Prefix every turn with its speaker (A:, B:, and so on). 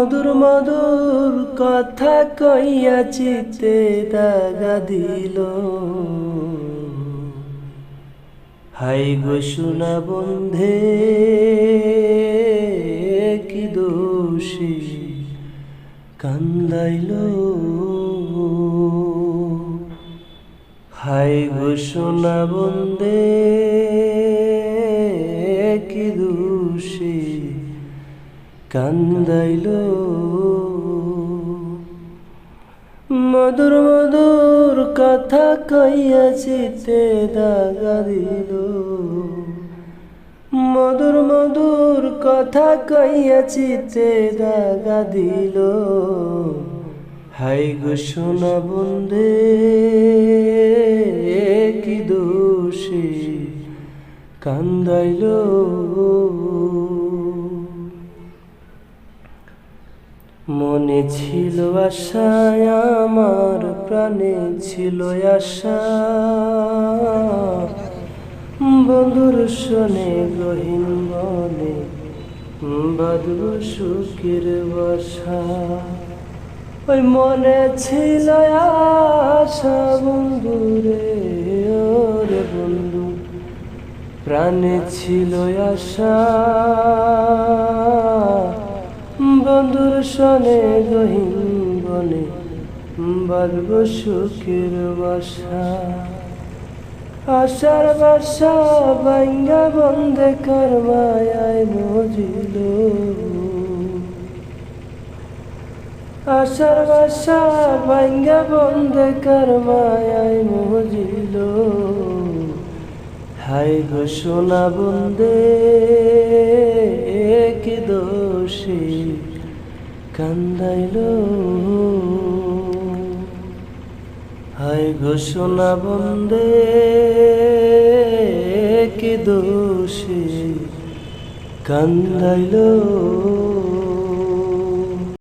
A: মধুর মধুর কথা কইয়া চিতে দাগা দিল। হাই গো সোনা বন্ধে, কি দোষী কান্দাইল। হাই গো সোনা বন্দে কান্দাইল। মধুর মধুর কথা কইয়া চিতে দাগা দিল। মধুর মধুর কথা কইয়া চিতে দাগা দিল। হাই গো সোনা বন্দে কি দোষী কান্দাইল। মনে ছিল আশা আমার প্রাণে ছিল আশা। বন্ধুর শোনে, গহীন বনে বাদব সুখের বাসা ওই মনে ছিল আশা বন্ধুরে ওরে বন্ধু, প্রাণে ছিল আশা। সনে গহীন বনে, বালব সুখের বাসা। আশার বাসা বাঙ্গা বন্ধে কর্মায় মজিল। আশার বাসা বাঙ্গা বন্ধে কর্মায় মজিল। হাই সোনা বন্দে কি দোষী। কান্দাইল। হাই ঘোষণা বন্দে কি দোষী কান্দাইল।